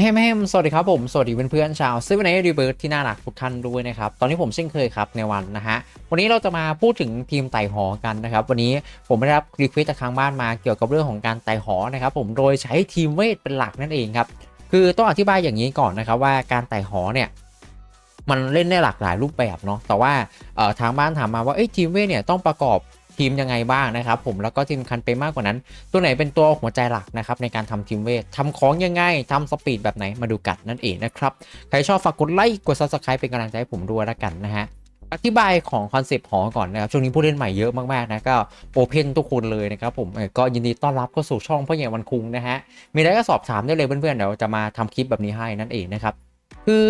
เฮ้แม่มสวัสดีครับผม สวัสดีเพื่อนๆชาวซิวันนี้รีเบิร์ที่น่ารักทุกท่านด้วยนะครับ ตอนนี้ผมเช่นเคยครับในวันนะฮะ วันนี้เราจะมาพูดถึงทีมไต่หอกันนะครับ วันนี้ผมได้รับรีเควสจากทางบ้านมาเกี่ยวกับเรื่องของการไต่หอนะครับผมโดยใช้ทีมเวทเป็นหลักนั่นเองครับ คือต้องอธิบายอย่างนี้ก่อนนะครับว่าการไต่หอเนี่ยมันเล่นได้หลากหลายรูปแบบเนาะ แต่ว่าทางบ้านถามมาว่าเอ้ยทีมเวทเนี่ยต้องประกอบ ทีมยังไงบ้างนะครับผมแล้วก็ทีมคันไปมากกว่านั้น ตัวไหนเป็นตัวหัวใจหลักนะครับในการทำทีมเวททำของยังไงทำสปีดแบบไหนมาดูกันนั่นเองนะครับใครชอบฝากกดไลค์กด subscribe เป็นกำลังใจให้ผมด้วยแล้วกันนะฮะอธิบายของคอนเซปต์หอก่อนนะครับช่วงนี้ผู้เล่นใหม่เยอะมากๆนะก็โอเพนทุกคนเลยนะครับผมก็ยินดีต้อนรับเข้าสู่ช่องพ่อใหญ่วันคุงนะฮะมีอะไรก็สอบถามได้เลยเพื่อนๆเดี๋ยวจะมาทำคลิปแบบนี้ให้นั่นเองนะครับคือ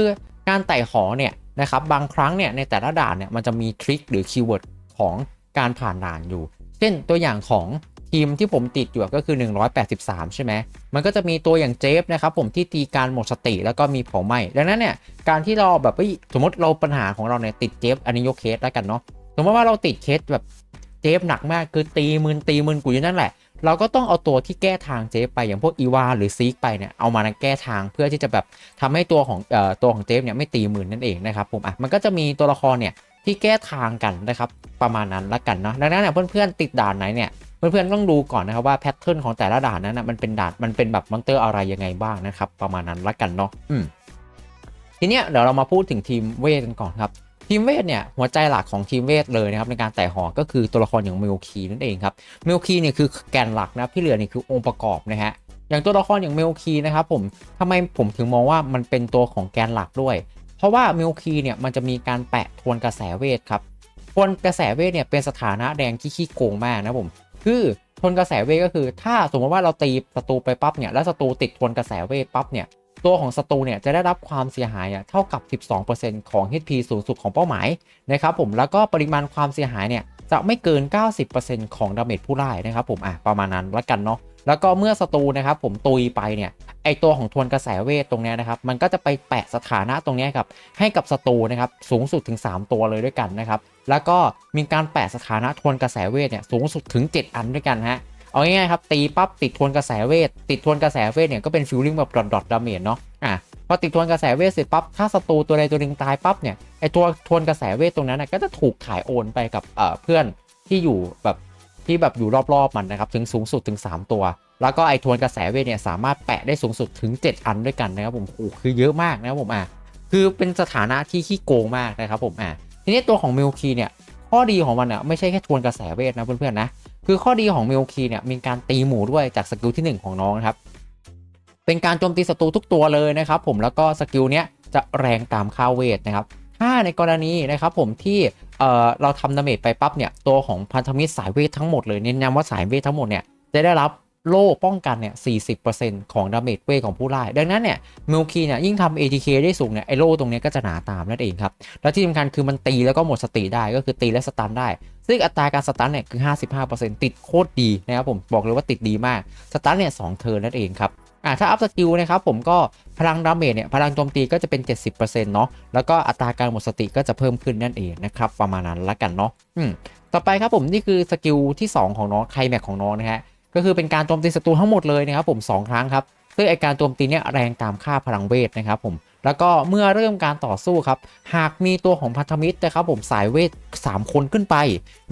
การไต่หอเนี่ยนะครับบางครั้งเนี่ยในแต่ละด่านเนี่ยมันจะมีทริคหรือคีย์เวิร์ดของ การผ่านด่านอยู่ เช่นตัวอย่างของทีมที่ผมติดอยู่ก็คือ 183 ใช่ไหม มันก็จะมีตัวอย่างเจฟนะครับผมที่ตีการหมดสติแล้วก็มีเผาไหม้ ดังนั้นเนี่ยการที่เราแบบสมมติเราปัญหาของเราเนี่ยติดเจฟอันนี้ยกเคสแล้วกันเนาะ สมมติว่าเราติดเคสแบบเจฟหนักมากคือตีมืนตีมืนกูอยู่นั่นแหละ เราก็ต้องเอาตัวที่แก้ทางเจฟไปอย่างพวกอีวาหรือซีกไปเนี่ยเอามาแก้ทางเพื่อที่จะแบบทำให้ตัวของเอ่อตัวของเจฟเนี่ยไม่ตีหมื่นนั่นเองนะครับผมอะมันก็จะมีตัวละครเนี่ย ที่แก้ทางกันนะครับประมาณนั้นละกันเนาะดังนั้นเนี่ยเพื่อนๆติดด่านไหนเนี่ยเพื่อนๆต้องดูก่อนนะครับว่าแพทเทิร์นของแต่ละด่านนั้นนะมันเป็นด่านมันเป็นแบบมอนเตอร์อะไรยังไงบ้างนะครับประมาณนั้นละกันเนาะอืมทีเนี้ยเดี๋ยวเรามาพูดถึงทีมเวทกันก่อนครับทีมเวทเนี่ยหัวใจหลักของทีมเวทเลยนะครับในการแต่หอก็คือตัวละครอย่างมิลคีนั่นเองครับมิลคีเนี่ยคือแกนหลักนะที่เหลือนี่คือองค์ประกอบนะฮะอย่างตัวละครอย่างมิลคีนะครับผมทำไมผมถึงมองว่ามันเป็นตัวของแกนหลักด้วย เพราะว่ามิลคีเนี่ยมันจะมีการแปะทวนกระแสเวทครับทวนกระแสเวทเนี่ยเป็นสถานะแดงที่ขี้โกงมากนะผม คือทวนกระแสเวทก็คือ ถ้าสมมติว่าเราตีศัตรูไปปั๊บเนี่ยแล้วศัตรูติดทวนกระแสเวทปั๊บเนี่ยตัวของศัตรูเนี่ยจะได้รับความเสียหายเท่ากับ 12%ของ HP สูงสุดของเป้าหมายนะครับผมแล้วก็ปริมาณความเสียหายเนี่ยจะไม่เกิน 90%ของดาเมจผู้ไล่นะครับผมอะประมาณนั้นละกันเนาะแล้วก็เมื่อศัตรูนะครับผมตุยไปเนี่ย ไอตัวของทวนกระแสเวทตรงเนี้ยนะครับ มันก็จะไปแปะสถานะตรงเนี้ยครับให้กับศัตรูนะครับสูงสุดถึง 3 ตัวเลยด้วยกันนะครับแล้วก็มีการแปะสถานะทวนกระแสเวทเนี่ยสูงสุดถึง 7 อันด้วยกันฮะเอาง่ายๆครับตีปั๊บติดทวนกระแสเวทติดทวนกระแสเวทเนี่ยก็เป็นฟิลลิ่งแบบดอทดอทดาเมจเนาะอะพอติดทวนกระแสเวทเสร็จปั๊บถ้าศัตรูตัวใดตัวหนึ่งตายปั๊บเนี่ยไอตัวทวนกระแสเวทตรงนั้นนะก็จะถูกขายโอนไปกับเอ่อเพื่อนที่อยู่แบบที่แบบอยู่รอบๆมันนะครับถึงสูงสุดถึง 3 ตัว แล้วก็ไอทวนกระแสเวทเนี่ยสามารถแปะได้สูงสุดถึง 7 อันด้วยกันนะครับผมโอ้คือเยอะมากนะครับผมอะคือเป็นสถานะที่ขี้โกงมากนะครับผมอะทีนี้ตัวของมิลคีเนี่ยข้อดีของมันอะไม่ใช่แค่ทวนกระแสเวทนะเพื่อนๆนะคือข้อดีของเมลคีเนี่ยมีการตีหมูด้วยจากสกิลที่ 1 ของน้องนะครับเป็นการโจมตีศัตรูทุกตัวเลยนะครับผมแล้วก็สกิลเนี้ยจะแรงตามค่าเวทนะครับถ้าในกรณีนะครับผมที่เอ่อเราทำดาเมจไปปั๊บเนี่ยตัวของพันธมิตรสายเวททั้งหมดเลยเน้นย้ำว่าสายเวททั้งหมดเนี่ยจะได้รับ โล่ป้องกันเนี่ย 40%ของดาเมจเวทของผู้ไล่ดังนั้นเนี่ยมิลคีเนี่ยยิ่งทำ ATK ได้สูงเนี่ยไอโล่ตรงนี้ก็จะหนาตามนั่นเองครับ แล้วที่สำคัญคือมันตีแล้วก็หมดสติได้ก็คือตีและสตันได้ ซึ่งอัตราการสตันเนี่ยคือ 55%ติดโคตรดีนะครับผมบอกเลยว่าติดดีมาก สตันเนี่ยสองเทิร์นนั่นเองครับอ่าถ้าอัพสกิลนะครับผมก็พลังดาเมจเนี่ยพลังโจมตีก็จะเป็น 70%เนาะแล้วก็อัตราการหมดสติก็จะเพิ่มขึ้นนั่นเองนะครับประมาณนั้นละกันเนาะอืมต่อไปครับผมนี่คือสกิลที่ 2 ของน้องไคแม็กของน้องนะฮะ ก็คือเป็นการโจมตีศัตรูทั้งหมดเลยนะครับผม 2 ครั้งครับซึ่งไอการโจมตีเนี่ยแรงตามค่าพลังเวทนะครับผมแล้วก็เมื่อเริ่มการต่อสู้ครับ หากมีตัวของพันธมิตรนะครับผมสายเวท 3 คนขึ้นไป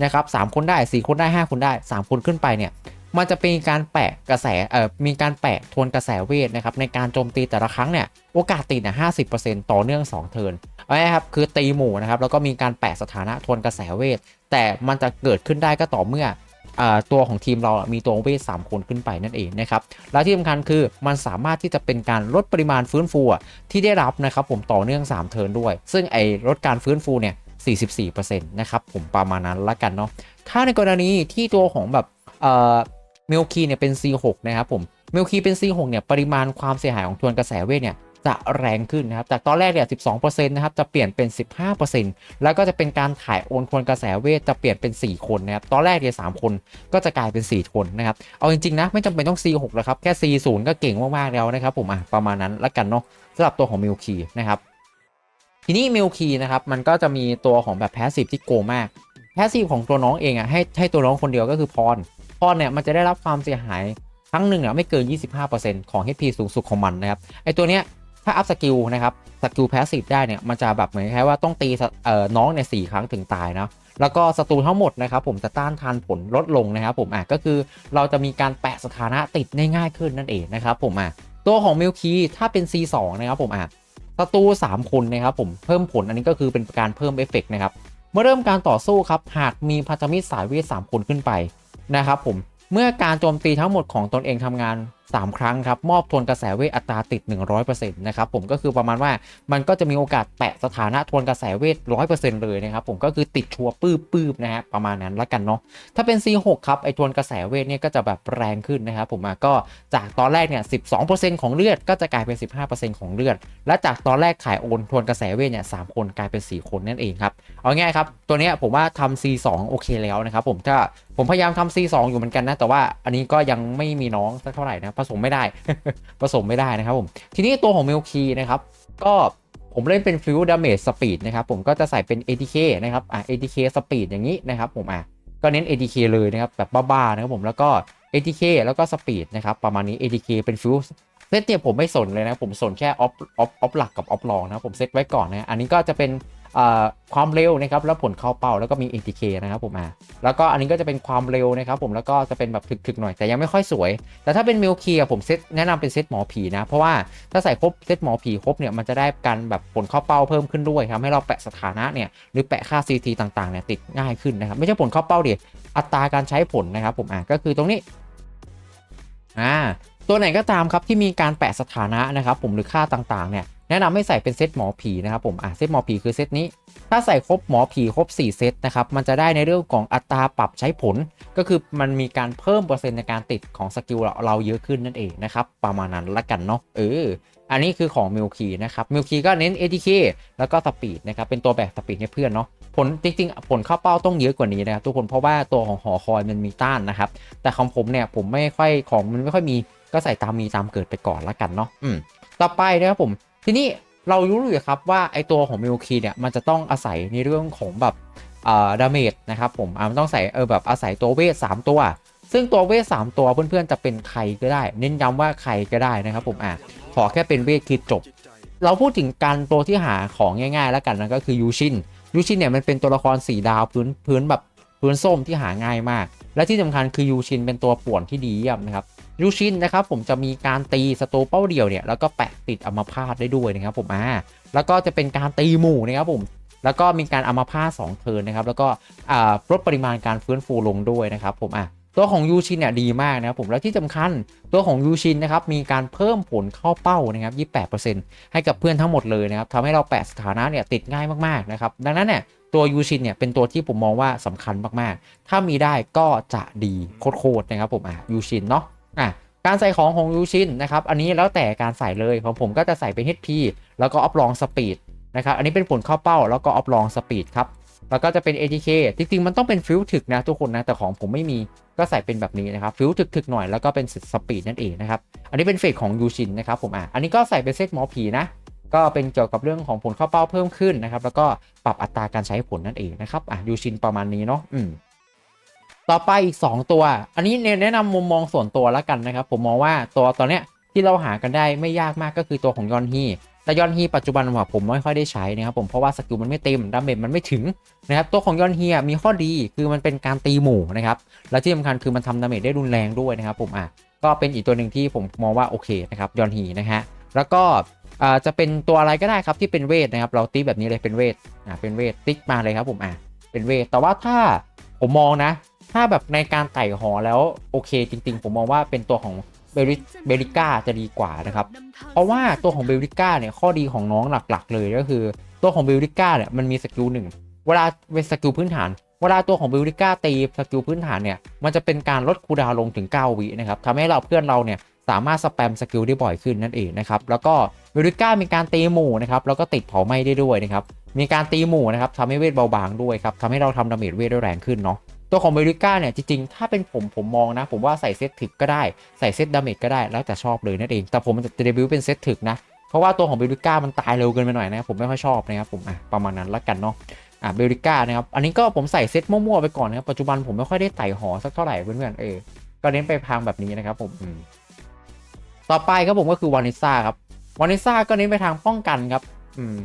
นะครับ3คนได้ 4 คนได้ 5 คนได้ 3 คนขึ้นไปเนี่ยมันจะเป็นการแปะกระแสเอ่อมีการแปะทวนกระแสเวทนะครับในการโจมตีแต่ละครั้งเนี่ยโอกาสติดเนี่ยห้าสิบเปอร์เซ็นต์ต่อเนื่อง 2 เทิร์นเอาง่ายๆครับคือตีหมู่นะครับแล้วก็มีการแปะสถานะทวนกระแสเวท แต่มันจะเกิดขึ้นได้ก็ต่อเมื่อ ตัวของทีมเรามีตัวเวทสามคนขึ้นไปนั่นเองนะครับและที่สำคัญคือมันสามารถที่จะเป็นการลดปริมาณฟื้นฟูที่ได้รับนะครับผมต่อเนื่อง 3 เทิร์นด้วย ซึ่งไอ้ลดการฟื้นฟูเนี่ย44%นะครับผมประมาณนั้นละกันเนาะถ้าในกรณีที่ตัวของแบบเอ่อมิลคีเนี่ยเป็น C6 นะครับผมมิลคีเป็น C6 เนี่ยปริมาณความเสียหายของทวนกระแสเวทเนี่ย จะแรงขึ้นนะครับ จากตอนแรกเนี่ย 12%นะครับ จะเปลี่ยนเป็น 15%แล้วก็จะเป็นการถ่ายโอนทวนกระแสเวทจะเปลี่ยนเป็น 4 คนนะครับ ตอนแรกเนี่ย3คนก็จะกลายเป็น 4 คนนะครับ เอาจริงๆนะไม่จำเป็นต้อง C6 แล้วครับ แค่ C0 ก็เก่งมากๆแล้วนะครับผมอะประมาณนั้นละกันเนาะสำหรับตัวของมิลคีนะครับทีนี้มิลคีนะครับมันก็จะมีตัวของแบบแพสซีฟที่โกมากแพสซีฟของตัวน้องเองอะให้ให้ตัวน้องคนเดียวก็คือพรพรเนี่ยมันจะได้รับความเสียหายครั้งหนึ่งเนี่ยไม่เกิน 25%ของ HP สูงสุดของมันนะครับไอตัวเนี้ย ถ้าอัพสกิลนะครับสกิลแพสซีฟได้เนี่ยมันจะแบบเหมือนแค่ว่าต้องตีเอ่อน้องเนี่ยสครั้งถึงตายนะแล้วก็ศัตรูทั้งหมดนะครับผมจะต้านทานผลลดลงนะครับผมอะก็คือเราจะมีการแปะสถานะติดได้ง่ายขึ้นนั่นเองนะครับผมอะตัวของมิลคีถ้าเป็น C2 นะครับผมอะศัตรู3คนนะครับผมเพิ่มผลอันนี้ก็คือเป็นการเพิ่มเอฟเฟกต์นะครับเมื่อเริ่มการต่อสู้ครับหากมีพันธมิตรสายเวท3คนขึ้นไปนะครับผมเมื่อการโจมตีทั้งหมดของตนเองทำงาน 3 ครั้งครับ มอบทวนกระแสเวทอัตราติด 100%นะครับผมก็คือประมาณว่ามันก็จะมีโอกาสแปะสถานะทวนกระแสเวท 100%เลยนะครับผมก็คือติดชัวปื้บปื้บนะฮะประมาณนั้นละกันเนาะถ้าเป็น C6 ครับไอทวนกระแสเวทเนี่ยก็จะแบบแรงขึ้นนะครับผมก็จากตอนแรกเนี่ย 12%ของเลือดก็จะกลายเป็น 15%ของเลือด และจากตอนแรกขายโอนทวนกระแสเวทเนี่ยสามคนกลายเป็น 4 คนนั่นเองครับเอาง่ายครับตัวเนี้ยผมว่าทำ C2 โอเคแล้วนะครับผมถ้าผมพยายามทำ C2 อยู่เหมือนกันนะแต่ว่าอันนี้ก็ยังไม่มีน้องสักเท่าไหร่นะผสมไม่ได้ ผสมไม่ได้นะครับผม ทีนี้ตัวของเมลคีนะครับก็ผมเล่นเป็นฟิวดาเมจสปีดนะครับผมก็จะใส่เป็น ATK นะครับอะ ATK สปีดอย่างนี้นะครับผมอะก็เน้น ATK เลยนะครับแบบบ้าๆนะครับผมแล้วก็ ATK แล้วก็สปีดนะครับประมาณนี้ ATK เป็นฟิวเซตเนี่ยผมไม่สนเลยนะผมสนแค่ออฟออฟออฟหลักกับออฟรองนะผมเซตไว้ก่อนนะอันนี้ก็จะเป็น ความเร็วนะครับแล้วผลเข้าเป้าแล้วก็มี ATK นะครับผมอะแล้วก็อันนี้ก็จะเป็นความเร็วนะครับผมแล้วก็จะเป็นแบบถึกๆหน่อยแต่ยังไม่ค่อยสวย แต่ถ้าเป็นมิลคีอะผมเซตแนะนำเป็นเซตหมอผีนะ เพราะว่าถ้าใส่ครบเซตหมอผีครบเนี่ยมันจะได้การแบบผลเข้าเป้าเพิ่มขึ้นด้วยทำให้เราแปะสถานะเนี่ยหรือแปะค่า CT ต่างๆเนี่ยติดง่ายขึ้นนะครับไม่ใช่ผลเข้าเป้าเดิอัตราการใช้ผลนะครับผมอะก็คือตรงนี้อ่า ตัวไหนก็ตามครับที่มีการแปะสถานะนะครับผมหรือค่าต่างๆเนี่ยแนะนำให้ใส่เป็นเซตหมอผีนะครับผมอะเซตหมอผีคือเซตนี้ ถ้าใส่ครบหมอผีครบ 4 เซตนะครับมันจะได้ในเรื่องของอัตราปรับใช้ผล ก็คือมันมีการเพิ่มเปอร์เซ็นต์ในการติดของสกิลเราเราเยอะขึ้นนั่นเองนะครับประมาณนั้นละกันเนาะเอออันนี้คือของมิลคีนะครับมิลคีก็เน้น ATK แล้วก็สปีดนะครับเป็นตัวแบกสปีดให้เพื่อนเนาะผลจริงๆ ผลเข้าเป้าต้องเยอะกว่านี้นะครับทุกคนเพราะว่าตัวของหอคอยมันมีต้านนะครับแต่ของผมเนี่ยผมไม่ค่อยของมันไม่ค่อยมี ก็ใส่ตามมีตามเกิดไปก่อนละกันเนาะอืมต่อไปนะครับผมทีนี้เรารู้อยู่ครับว่าไอตัวของมิลคีเนี่ยมันจะต้องอาศัยในเรื่องของแบบอ่าดาเมจนะครับผมอ่ามันต้องใส่เออแบบอาศัยตัวเวท3ตัว ซึ่งตัวเวท3ตัวเพื่อนๆจะเป็นใครก็ได้ เน้นย้ำว่าใครก็ได้นะครับผมอะขอแค่เป็นเวทคือจบ เราพูดถึงการตัวที่หาของง่ายๆ แล้วกันนะก็คือยูชินยูชินเนี่ยมันเป็นตัวละครสีดาวพื้นพื้นแบบพื้นส้มที่หาง่ายมาก และที่สำคัญคือยูชินเป็นตัวป่วนที่ดีเยี่ยมนะครับ ยูชินนะครับผมจะมีการตีสตูเป้าเดียวเนี่ยแล้วก็แปะติดอัมพาตได้ด้วยนะครับผมอ่าแล้วก็จะเป็นการตีหมู่นะครับผมแล้วก็มีการเอามาผ้า2เทิร์นนะครับแล้วก็ลดปริมาณการฟื้นฟูลงด้วยนะครับผมอะตัวของยูชินเนี่ยดีมากนะครับผมแล้วที่สำคัญตัวของยูชินนะครับมีการเพิ่มผลเข้าเป้านะครับ 28%ให้กับเพื่อนทั้งหมดเลยนะครับทำให้เราแปะสถานะเนี่ยติดง่ายมากๆนะครับดังนั้นเนี่ยตัวยูชินเนี่ยเป็นตัวที่ผมมองว่าสำคัญมากๆ ถ้ามีได้ก็จะดีโคตรๆนะครับผมอะยูชินเนาะ อะการใส่ของของยูชินนะครับ อันนี้แล้วแต่การใส่เลยของผมก็จะใส่เป็น HP แล้วก็อัพลองสปีดนะครับ อันนี้เป็นผลเข้าเป้าแล้วก็ออฟลองสปีดครับ แล้วก็จะเป็น ATK จริงๆ มันต้องเป็นฟิลถึกนะทุกคนนะ แต่ของผมไม่มีก็ใส่เป็นแบบนี้นะครับ ฟิลถึกๆหน่อยแล้วก็เป็นสปีดนั่นเองนะครับ อันนี้เป็นเฟสของยูชินนะครับผมอะ อันนี้ก็ใส่เป็นเซตหมอผีนะ ก็เป็นเกี่ยวกับเรื่องของผลเข้าเป้าเพิ่มขึ้นนะครับ แล้วก็ปรับอัตราการใช้ผลนั่นเองนะครับ อะยูชินประมาณนี้เนาะ อืม ต่อไปอีก 2 ตัว อันนี้แนะนำมุมมองส่วนตัวแล้วกันนะครับ ผมมองว่าตัวตอนเนี้ยที่เราหากันได้ไม่ยากมากก็คือตัวของยอนฮีแต่ยอนฮีปัจจุบันผมไม่ค่อยได้ใช้นะครับผมเพราะว่าสกิลมันไม่เต็มดาเมจมันไม่ถึงนะครับตัวของยอนฮีมีข้อดีคือมันเป็นการตีหมู่นะครับและที่สำคัญคือมันทำดาเมจได้รุนแรงด้วยนะครับผมอะก็เป็นอีกตัวหนึ่งที่ผมมองว่าโอเคนะครับยอนฮีนะฮะแล้วก็จะเป็นตัวอะไรก็ได้ครับที่เป็นเวทนะครับ เราตีแบบนี้เลยเป็นเวทอ่าเป็นเวทติ๊กมาเลยครับผมอะเป็นเวทแต่ว่าถ้าผมมองนะ ถ้าแบบในการไต่หอแล้วโอเคจริงๆ ผมมองว่าเป็นตัวของเบริเบริก้าจะดีกว่านะครับ เพราะว่าตัวของเบลลิก้าเนี่ยข้อดีของน้องหลักๆ เลยก็คือ ตัวของเบลลิก้าเนี่ยมันมีสกิลหนึ่งเวลาเป็นสกิลพื้นฐานเวลาตัวของเบลลิก้าตีสกิลพื้นฐานเนี่ย มันจะเป็นการลดคูดาวลงถึง 9 วินะครับทำให้เราเพื่อนเราเนี่ยสามารถสแปมสกิลได้บ่อยขึ้นนั่นเองนะครับ แล้วก็เบลลิก้ามีการตีหมู่นะครับ แล้วก็ติดเผาไหม้ได้ด้วยนะครับ มีการตีหมู่นะครับทำให้เวทเบาบางด้วยครับทำให้เราทำดาเมจเวทได้แรงขึ้นเนาะ ตัวของเบริก้าเนี่ยจริงๆ ถ้าเป็นผมผมมองนะ ผมว่าใส่เซตถึกก็ได้ใส่เซตดาเมจก็ได้แล้วแต่ชอบเลยนั่นเอง แต่ผมจะเดบิวต์เป็นเซตถึกนะ เพราะว่าตัวของเบริก้ามันตายเร็วเกินไปหน่อยนะผมไม่ค่อยชอบนะครับผมอะประมาณนั้นละกันเนาะอะเบริก้านะครับอันนี้ก็ผมใส่เซตมั่วๆไปก่อนนะครับปัจจุบันผมไม่ค่อยได้ไต่หอสักเท่าไหร่เพื่อนๆเออก็เน้นไปทางแบบนี้นะครับผมอืมต่อไปครับผมก็คือวานิซ่าครับวานิซ่าก็เน้นไปทางป้องกันครับ อืม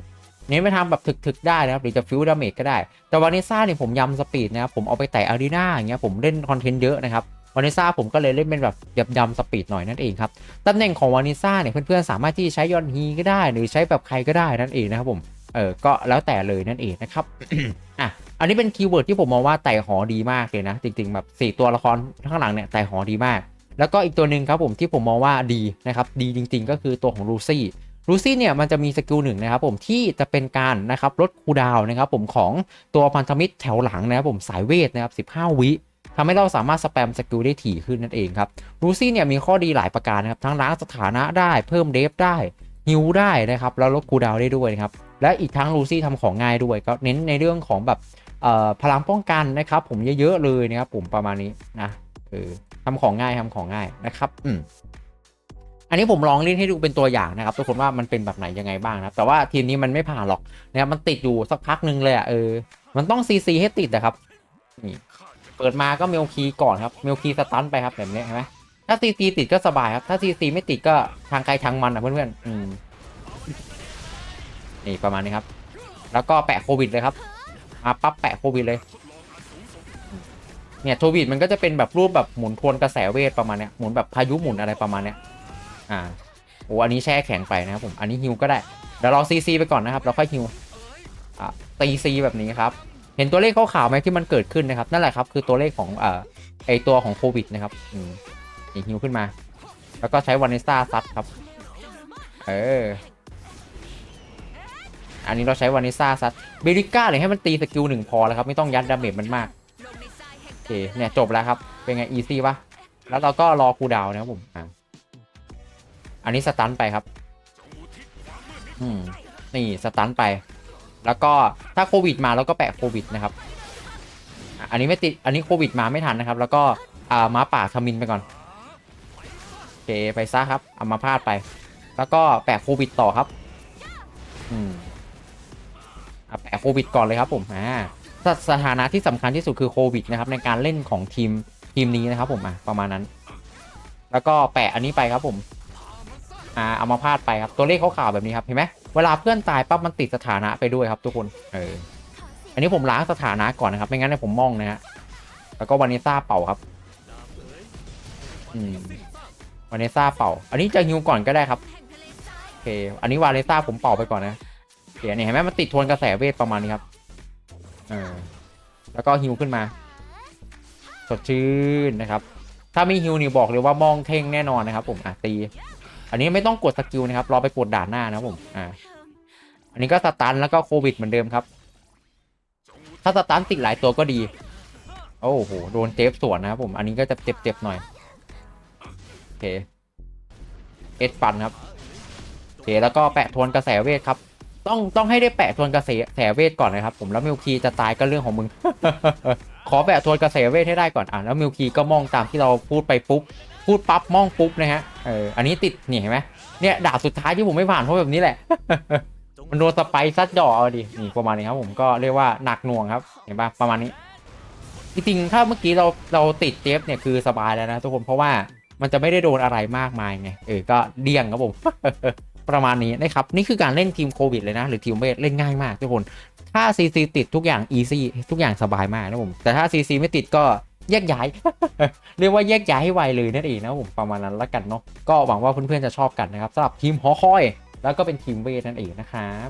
เน้นไปทางแบบถึกๆได้นะครับหรือจะฟิวดาเมจก็ได้ แต่วานิซ่าเนี่ยผมยำสปีดนะครับผมเอาไปแตะอารีนาอย่างเงี้ยผมเล่นคอนเทนต์เยอะนะครับวานิซ่าผมก็เลยเล่นเป็นแบบยำสปีดหน่อยนั่นเองครับตำแหน่งของวานิซ่าเนี่ยเพื่อนๆสามารถที่ใช้ยอนฮีก็ได้ หรือใช้แบบใครก็ได้นั่นเองนะครับผมเออก็แล้วแต่เลยนั่นเองนะครับอะอันนี้เป็นคีย์เวิร์ดที่ผมมองว่าไต่หอดีมากเลยนะจริงๆแบบ 4 ตัวละครข้างหลังเนี่ยไต่หอดีมาก แล้วก็อีกตัวหนึ่งครับผมที่ผมมองว่าดีนะครับดีจริง ๆ ก็คือตัวของลูซี่ ลูซี่เนี่ยมันจะมีสกิลหนึ่งนะครับผมที่จะเป็นการนะครับลดคูดาวนะครับผมของตัวพันธมิตรแถวหลังนะครับผมสายเวทนะครับ15 วิทำให้เราสามารถสแปมสกิลได้ถี่ขึ้นนั่นเองครับลูซี่เนี่ยมีข้อดีหลายประการนะครับ ทั้งล้างสถานะได้เพิ่มเดฟได้ฮิวได้นะครับแล้วลดคูดาวได้ด้วยนะครับและอีกทั้งลูซี่ทำของง่ายด้วย ก็เน้นในเรื่องของแบบพลังป้องกันนะครับผมเยอะๆเลยนะครับผมประมาณนี้นะเออทำของง่ายทำของง่ายนะครับอืม อันนี้ผมลองเล่นให้ดูเป็นตัวอย่างนะครับ ทุกคนว่ามันเป็นแบบไหนยังไงบ้างนะครับ แต่ว่าทีมนี้มันไม่ผ่านหรอกนะครับมันติดอยู่สักพักหนึ่งเลยอะเออมันต้องซีซีให้ติดนะครับนี่เปิดมาก็เมลคีก่อนครับเมลคีสตันไปครับแบบนี้เห็นไหมถ้าซีซีติดก็สบายครับ ถ้าซีซีไม่ติดก็ทางใครทางมันอะเพื่อนๆอืมนี่ประมาณนี้ครับ แล้วก็แปะโควิดเลยครับมาปั๊บแปะโควิดเลยเนี่ยโควิดมันก็จะเป็นแบบรูปแบบหมุนทวนกระแสเวทประมาณเนี้ยหมุนแบบพายุหมุนอะไรประมาณเนี้ย อ่าโอ้อันนี้แช่แข็งไปนะครับผมอันนี้ฮิวก็ได้เดี๋ยวเราซีซีไปก่อนนะครับเราค่อยฮิวอ่าตีซีแบบนี้ครับเห็นตัวเลขขาวๆไหมที่มันเกิดขึ้นนะครับนั่นแหละครับคือตัวเลขของเอ่อไอตัวของโควิดนะครับอืมนี่ฮิวขึ้นมา แล้วก็ใช้วานิสตาซัดครับเอออันนี้เราใช้วานิสตาซัดเบริก้าเลยให้มันตีสกิลหนึ่งพอแล้วครับ ไม่ต้องยัดดาเมจมันมาก โอเค เนี่ย จบแล้วครับ เป็นไง อีซี่ปะแล้วเราก็รอคูดาวนะครับผมอะ อันนี้สตันไปครับ อืม นี่สตันไป แล้วก็ถ้าโควิดมาเราก็แปะโควิดนะครับ อันนี้ไม่ติด อันนี้โควิดมาไม่ทันนะครับ แล้วก็อ่าม้าป่าทมินไปก่อนโอเคไปซะครับ เอามาพาดไป แล้วก็แปะโควิดต่อครับ อืมอะแปะโควิดก่อนเลยครับผม อ่าสสถานะที่สำคัญที่สุดคือโควิดนะครับในการเล่นของทีมทีมนี้นะครับผมอะประมาณนั้น แล้วก็แปะอันนี้ไปครับผม อ่าเอามาพาดไปครับตัวเลขขาวๆแบบนี้ครับเห็นไหมเวลาเพื่อนตายปั๊บมันติดสถานะไปด้วยครับทุกคนเอออันนี้ผมล้างสถานะก่อนนะครับไม่งั้นเนี่ยผมมองนะฮะแล้วก็วานิซ่าเป่าครับอืมวานิซ่าเป่า อันนี้จะฮิวก่อนก็ได้ครับโอเคอันนี้วานิซ่าผมเป่าไปก่อนนะเสียเนี่ยเห็นไหมมันติดทวนกระแสเวทประมาณนี้ครับเออแล้วก็ฮิวขึ้นมา สดชื่นนะครับ ถ้ามีฮิวนี่บอกเลยว่ามองเท่งแน่นอนนะครับ ผมอะตี อันนี้ไม่ต้องกดสกิลนะครับรอไปกดด่านหน้านะครับผมอ่าอันนี้ก็สตันแล้วก็โควิดเหมือนเดิมครับ ถ้าสตันติดหลายตัวก็ดี โอ้โหโดนเจฟสวนนะครับผม อันนี้ก็จะเจ็บๆหน่อย โอเค เอสฟันครับ โอเคแล้วก็แปะทวนกระแสเวทครับ ต้องต้องให้ได้แปะทวนกระแสแสเวทก่อนนะครับ ผมแล้วมิลคีจะตายก็เรื่องของมึง ขอแปะทวนกระแสเวทให้ได้ก่อนอะแล้วมิลคีก็มองตามที่เราพูดไปปุ๊บ พูดปั๊บมองปุ๊บนะฮะเอออันนี้ติดนี่เห็นไหมเนี่ยดาบสุดท้ายที่ผมไม่ผ่านเพราะแบบนี้แหละ มันโดนสไปซ์ซัดจ่อเอาดินี่ประมาณนี้ครับผมก็เรียกว่าหนักหน่วงครับเห็นปะประมาณนี้จริงๆถ้าเมื่อกี้เราเราติดเจฟเนี่ยคือสบายแล้วนะทุกคนเพราะว่ามันจะไม่ได้โดนอะไรมากมายไงเออก็เดี่ยงครับผม ประมาณนี้นะครับนี่คือการเล่นทีมโควิดเลยนะ หรือทีมเวทเล่นง่ายมากทุกคน ถ้า CC ติดทุกอย่าง easy ทุกอย่างสบายมากนะผมแต่ถ้า CC ไม่ติดก็ แยกย้าย เรียกว่าแยกย้ายให้ไวเลยนั่นเองนะผมประมาณนั้นละกันเนาะก็หวังว่าเพื่อนๆจะชอบกันนะครับสำหรับทีมหอคอย แล้วก็เป็นทีมเวทนั่นเองนะครับ